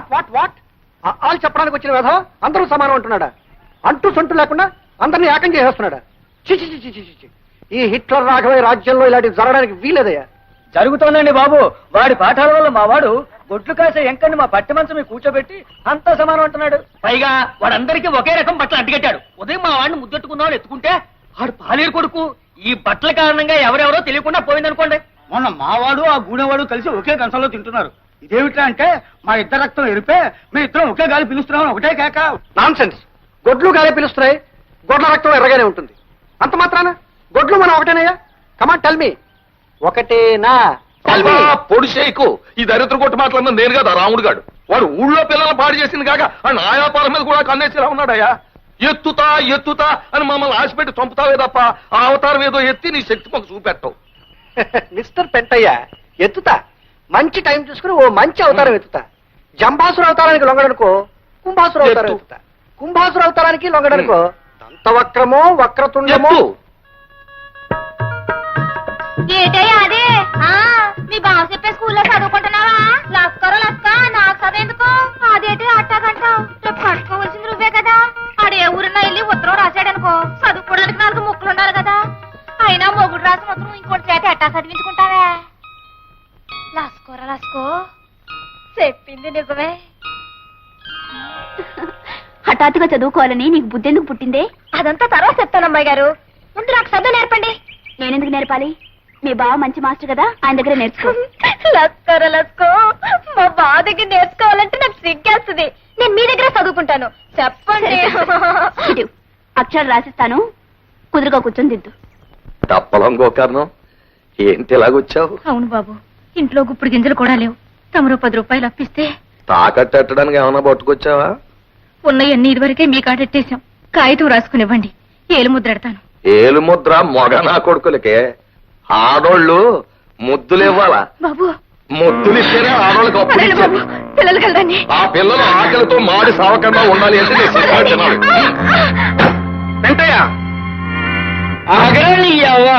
What what what? ఆలు చెప్పడానికి వచ్చిన విధం అందరూ సమానం అంటున్నాడా? అంటూ సొంటు లేకుండా అందరినీ ఏకం చేసేస్తున్నాడా? చిచి చిచి చిచి చి ఈ హిట్లర్ రాఘవయ్య రాజ్యంలో ఇలాంటివి జరగడానికి వీలేదయ్యా. జరుగుతోందండి బాబు. వాడి పాఠాల వల్ల మా వాడు గొడ్లు కాసే ఎంకని మా పట్టి మంచం మీద కూర్చోబెట్టి అంతా సమానం అంటున్నాడు. పైగా వాడందరికీ ఒకే రకం బట్టలు అంటికట్టాడు ఉదయం మా వాడిని ముద్దెట్టుకున్న వాళ్ళు ఎత్తుకుంటే ఆడు పాలేరు కొడుకు. ఈ బట్టల కారణంగా ఎవరెవరో తెలియకుండా పోయిందనుకోండి. మొన్న మావాడు ఆ గూడెవాడు కలిసి ఒకే కంచంలో తింటున్నారు. ఇదేమిట్రా అంటే మా ఇద్దరు రక్తం ఎరిపే మీ ఇద్దరం ఒకే గాలి పిలుస్తున్నాం ఒకటే కేక. నాన్ సెన్స్ గొడ్లు గాలే పిలుస్తున్నాయి. గొడ్ల రక్తం ఎర్రగానే ఉంటుంది. అంత మాత్రాన? గొడ్లు మనం ఒకటేనయ్యా? కమాన్ టెల్ మీ ఒకటేనా? Me. పొడి చేయకు ఈ దరిద్ర కొట్టు మాట్లాడిన నేను కదా రాముడు గాడు. వాడు ఊళ్ళో పిల్లలు పాడు చేసింది కాక ఆ నాయాపాల మీద కూడా కన్నేసిరా ఉన్నాడయ్యా. ఎత్తుతా ఎత్తుతా అని మమ్మల్ని ఆశపెట్టి చంపుతావే తప్ప ఆ అవతారం ఏదో ఎత్తి నీ శక్తి మాకు చూపెట్టవు. మిస్టర్ పెంటయ్య ఎత్తుతా. మంచి టైం చూసుకుని ఓ మంచి అవతారం ఎత్తుతా. జంబాసుర అవతారానికి లొంగడనుకో కుంభాసుర అవతారం ఎత్తు. ఎత్తుతా. కుంభాసుర అవతారానికి లొంగడనుకో దంతవక్రమో వక్రతుండమో. ఎత్తు. ఏటయ్యా అదే? ఆ, మీ బావ చెప్పే స్కూల్లో చదువుకుంటున్నావా? లస్కరో లస్క నాకు చదువుఎందుకు అదేంటి అట్టాగంటావు రేపు కట్టుకోవాల్సింది నువ్వే కదా? ఆడే ఊరిన వెళ్ళి ఉత్తరం రాశాడనుకో చదువుకోవడానికి నాలుగు ముక్కలు ఉండాలి కదా. అయినా మొగుడు రాసి మాత్రం ఇంకోటి చేత ఎట్టా చదివించుకుంటావే? లస్కోరా లస్కో చెప్పింది నిజమే. హఠాత్తుగా చదువుకోవాలని నీకు బుద్ధెందుకు పుట్టిందే? అదంతా తర్వాత చెప్తాను అమ్మాయి గారు. ముందు నాకు చదువు నేర్పండి. నేనెందుకు నేర్పాలి? మీ బావ మంచి మాస్టర్ కదా ఆయన దగ్గర నేర్చుకో. లస్కర లస్కో. మా బాధకి నేర్చుకోవాలంటే నాకు సిగ్గేస్తుంది. నేను మీ దగ్గర చదువుకుంటాను. చెప్పండి. అక్షరాలు రాసిస్తాను. కుదురుగా కూర్చొని దిద్దు తప్పలం గోకర్ణం ఏంటి ఇలాగొచ్చావు? అవును బాబు. ఇంట్లో గుప్పుడు గింజలు కూడా లేవు. తమరు పది రూపాయలు అప్పిస్తే తాకట్టడానికి ఏమైనా పట్టుకొచ్చావా? ఉన్నయన్నీ ఇదివరకే మీ కాడెట్టేశాం కాగితం రాసుకునివ్వండి. ఏలు ముద్రెడతాను ఏలు ముద్ర మొగ నా కొడుకులకే. ఆడోళ్ళు ముద్దులు ఇవ్వాలా? బాబు. ముద్దులు ఇస్తేనే ఆడోళ్ళకి బాబు. పిల్లలు కలదండి ఆ పిల్లలు ఆకలితో మాడి సావకుండా ఉండాలి అంటే నేను అవ్వ.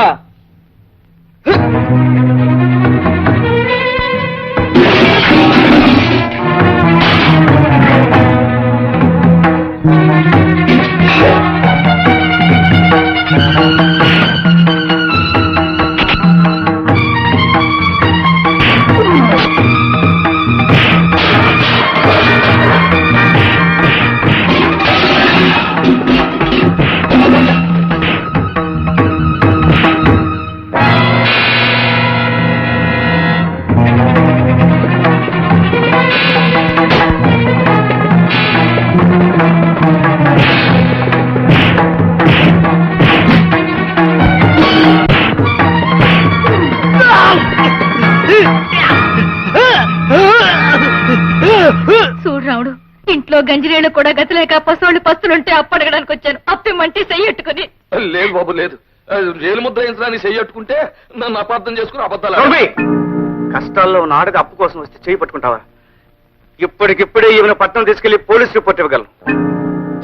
గంజిరేళ్ళు కూడా గతిలేక పసోళ్ళు పస్తులుంటే అప్పడగడానికి వచ్చాను. అప్పిమంటే చెయ్యట్టుకుని లేదు బాబు లేదు. ఏలు ముద్ర వేయించడానికి చెయ్యట్టుకుంటే నన్ను అపార్థం చేసుకుని అబద్ధాలు! కష్టాల్లో ఉన్న ఆడది అప్పు కోసం వస్తే చేయి పట్టుకుంటావా? ఇప్పటికిప్పుడే ఈమెను పట్టణం తీసుకెళ్ళి పోలీస్ రిపోర్ట్ ఇవ్వగలను.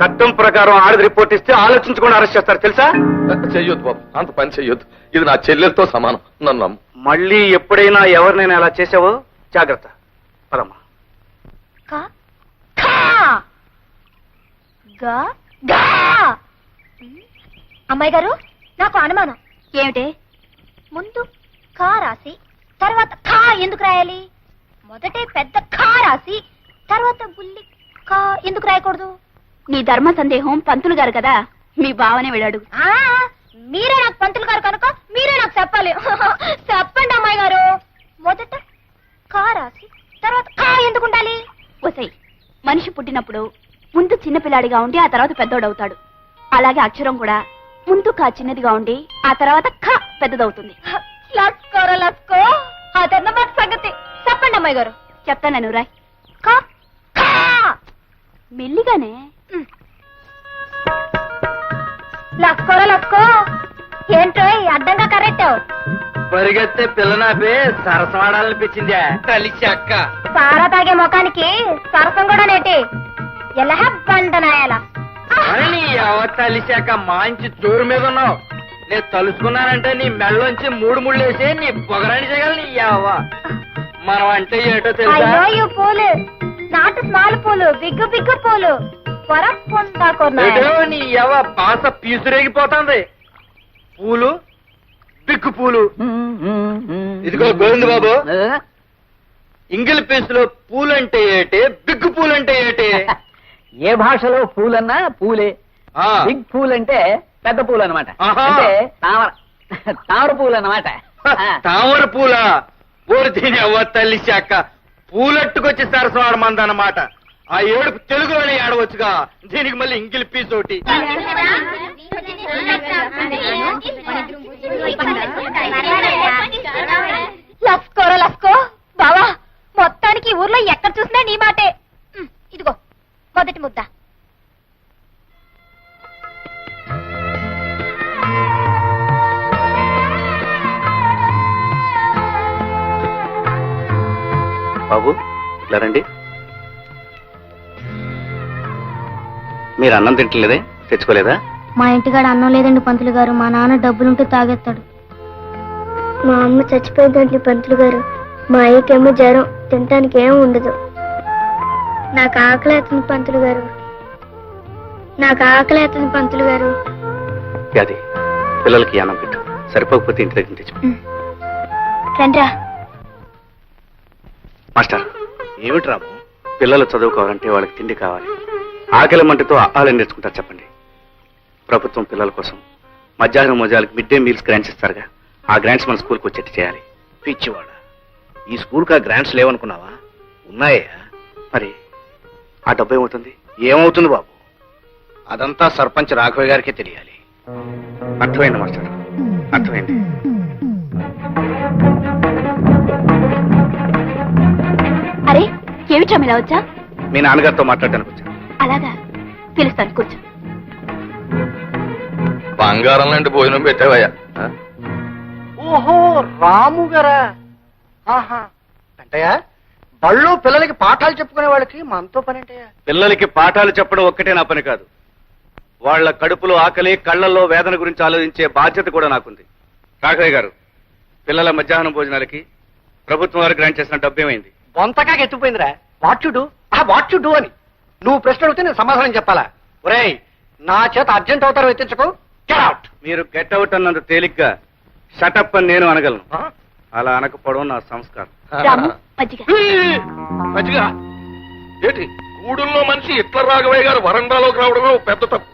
చట్టం ప్రకారం ఆడది రిపోర్ట్ ఇస్తే ఆలోచించకుండా అరెస్ట్ చేస్తారు తెలుసా? చెయ్యొద్దు బాబు అంత పని చెయ్యొద్దు. ఇది నా చెల్లెలతో సమానం నన్ను మళ్ళీ ఎప్పుడైనా ఎవరినైనా అలా చేసావో? జాగ్రత్త. పదమ్మా. గా గా! అమ్మాయి గారు నాకు అనుమానం. ఏమిటి? ముందు ఖా రాసి తర్వాత ఖా ఎందుకు రాయాలి? మొదటే పెద్ద ఖా రాసి తర్వాత బుల్లి ఖా ఎందుకు రాయకూడదు? నీ ధర్మ సందేహం పంతులు గారు కదా మీ బావనే వెళ్ళాడు ఆ మీరే నాకు పంతులు గారు కనుక మీరే నాకు చెప్పాలి. చెప్పండి అమ్మాయి గారు. మొదట ఖా రాసి తర్వాత ఖా ఎందుకు ఉండాలి? ఒసై మనిషి పుట్టినప్పుడు ముందు చిన్నపిల్లాడిగా ఉండి ఆ తర్వాత పెద్దోడవుతాడు. అలాగే అక్షరం కూడా. ముందు కా చిన్నదిగా ఉండి ఆ తర్వాత ఖ పెద్దదవుతుంది. అదన్నమాట సంగతి. చెప్పండి అమ్మాయి గారు. చెప్తాను రాయ్ ఖా ఖా మెల్లిగానే. లస్కోర లస్కో ఏంటో అడ్డంగా కరెక్టావు పరిగెత్తే పిల్లనాపే సరసమాడాలనిపించిందా కలిసి అక్క. సారా తాగే ముఖానికి సరసం కూడా నేటి. బండనాయాల అని అవ్వ తలిశాక మంచి జోరు మీద ఉన్నావు. నేను తలుసుకున్నానంటే నీ మెళ్ళలోంచి మూడు ముళ్ళు వేసి నీ పొగరాని చేయగలను నీ అవ్వ మనం అంటే ఏంటో తెలుసా? అయ్యో ఈ పూలు. నాటు స్మాల్ పూలు బిగ్గు బిగ్గు పూలు. నీ ఎవ పాస పీసురేగిపోతుంది. పూలు బిక్కు పూలు. ఇదిగో గోవింద బాబు. ఇంగిల్ పీసులో పూలంటే ఏటే బిగ్గు పూలంటే ఏటే? ఏ భాషలో పూలన్నా పూలే. ఆ, బిగ్ పూల్ అంటే పెద్ద పూలు అనమాట. అంటే తామర తామర పూలు అన్నమాట. తామర పూల? ఊరు దీని అవ్వ తల్లి శాఖ పూలట్టుకొచ్చి సరస్వాడ మంది అన్నమాట. ఆ ఏడుపు తెలుగులోనే ఏడవచ్చుగా దీనికి మళ్ళీ ఇంగిల్ పీస్ ఒకటి. లస్కోరా లస్కో. బావా మొత్తానికి ఊర్లో ఎక్కడ చూసినా నీ మాటే. మొదటి ముద్ద. బాబు ఇలా రండి. మీరు అన్నం తింటలేదే తెచ్చుకోలేదా? మా ఇంటికాడ అన్నం లేదండి పంతులు గారు. మా నాన్న డబ్బులుంటే తాగేస్తాడు. మా అమ్మ చచ్చిపోయిందండి పంతులు గారు. మా అయ్యకేమో జ్వరం. తినటానికి ఏం ఉండదు. నాకు ఆకలి అవుతుంది పంతులు గారు. నాకు ఆకలి అవుతుంది పంతులు గారు. అది పిల్లలకి అన్నం పెట్టు. సరిపోకపోతే ఇంటి దగ్గర తెచ్చు రండ్రా. మాస్టర్. ఏమిటి రాము పిల్లలు చదువుకోవాలంటే వాళ్ళకి తిండి కావాలి. ఆకలి మంటతో ఆహారం నేర్చుకుంటారు చెప్పండి. ప్రభుత్వం పిల్లల కోసం మధ్యాహ్నం మోజాలకు మిడ్ డే మీల్స్ గ్రాంట్స్ ఇస్తారుగా. ఆ గ్రాంట్స్ మన స్కూల్కి వచ్చేట్టు చేయాలి. పిచ్చివాడ. ఈ స్కూల్కి ఆ గ్రాంట్స్ లేవనుకున్నావా? ఉన్నాయా? మరి ఆ డబ్బు ఏమవుతుంది? ఏమవుతుంది బాబు? అదంతా సర్పంచ్ రాఘవయ్య గారికే తెలియాలి. అర్థమైంది మాస్టర్? అర్థమైంది. అరే ఏమిటా ఇలా వచ్చా? మీ నాన్నగారితో మాట్లాడడానికి వచ్చాను. అలాగా పిలుస్తాను కూర్చో. బంగారం లాంటి భోజనం పెట్టావయ్యా? ఓహో రాము గారా? ఆహా. అంటయ్యా బళ్ళు పిల్లలకి పాఠాలు చెప్పుకునే వాళ్ళకి మనతో పని అంటయ్యా పిల్లలకి పాఠాలు చెప్పడం ఒక్కటే నా పని కాదు. వాళ్ళ కడుపులో ఆకలి కళ్ళల్లో వేదన గురించి ఆలోచించే బాధ్యత కూడా నాకుంది. రాఘవయ్య గారు పిల్లల మధ్యాహ్నం భోజనాలకి ప్రభుత్వం వారు గ్రాంట్ చేసిన డబ్బు ఏమైంది? బొంతగా ఎత్తుపోయిందిరా వాట్ యు డూ? ఆ వాట్ యు డూ అని. నువ్వు ప్రశ్న అడిగితే నేను సమాధానం చెప్పాలా? ఒరేయ్ నా చేత అర్జెంట్ అవుతారు ఎత్తించకు. అవుట్ మీరు గెట్ అవుట్ అన్నంత తేలిగ్గా షటప్ అని నేను అనగలను. అలా అనకపోవడం నా సంస్కారం. రాము మజ్జిగ. మంచిగా ఏంటి? గూడుల్లో మనిషి ఇట్ల రాఘవయ్య గారు వరండాలోకి రావడమే ఓ పెద్ద తప్పు.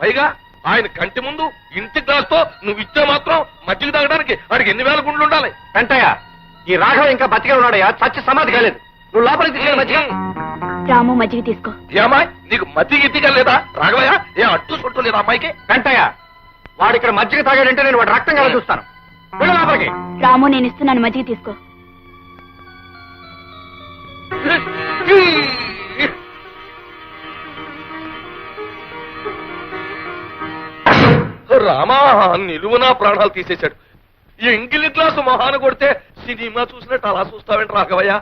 పైగా ఆయన కంటి ముందు ఇంటి గ్లాస్తో నువ్వు ఇచ్చే మాత్రం మజ్జిగ తాగడానికి వాడికి ఎన్ని వేల గుండ్లు ఉండాలి? వెంటయ్య ఈ రాఘవ ఇంకా బతికే ఉన్నాడయ్యా. చచ్చి సమాధి కాలేదు. నువ్వు లోపలికి తీసుకెళ్ళి మధ్య రాము మజ్జిగ తీసుకో. ఏమాయ్ నీకు మతి గిట్టిగా లేదా? రాఘవయ్య ఏ అట్టు సొట్టు లేదా అమ్మాయికి? వెంటయ్య వాడు ఇక్కడ మజ్జిగ తాగాడంటే నేను వాడు రక్తం కదా చూస్తాను. రాము నేను ఇస్తున్నాను. మజ్జిగ తీసుకో. రామా నిలువునా ప్రాణాలు తీసేశాడు. ఎంగిలి గ్లాసు మహాన కొడితే సినిమా చూసినట్టు అలా చూస్తావేంటి రాఘవయ్య?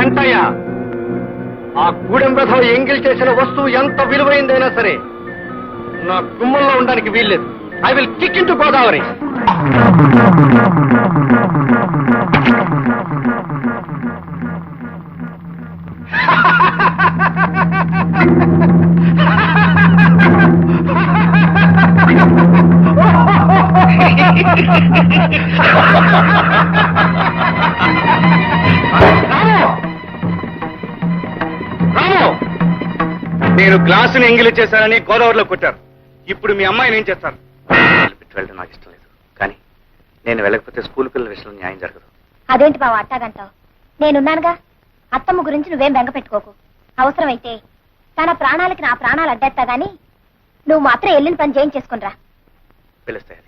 అంటయ్య ఆ గూడెం రథం ఎంగిల్ చేసిన వస్తువు ఎంత విలువైందైనా సరే నా గుమ్మంలో ఉండడానికి వీల్లేదు. I will kick in to Godavari. నేను గ్లాసుని ఎంగిలి చేశానని గోదావరిలో కొట్టారు. ఇప్పుడు మీ అమ్మాయిని ఏం చేస్తారు? వెళ్ళడం నాకు ఇష్టం లేదు. కానీ నేను వెళ్ళకపోతే స్కూల్ పిల్లల విషయంలో న్యాయం జరగదు. అదేంటి బావ అట్టాగంటావు? నేనున్నానుగా. అత్తమ్మ గురించి నువ్వేం బెంగ పెట్టుకోకు. అవసరమైతే తన ప్రాణాలకి నా ప్రాణాలు అడ్డేస్తా గాని నువ్వు మాత్రం వెళ్ళిన పని చేయించేసుకునిరా పిలుస్తాయి.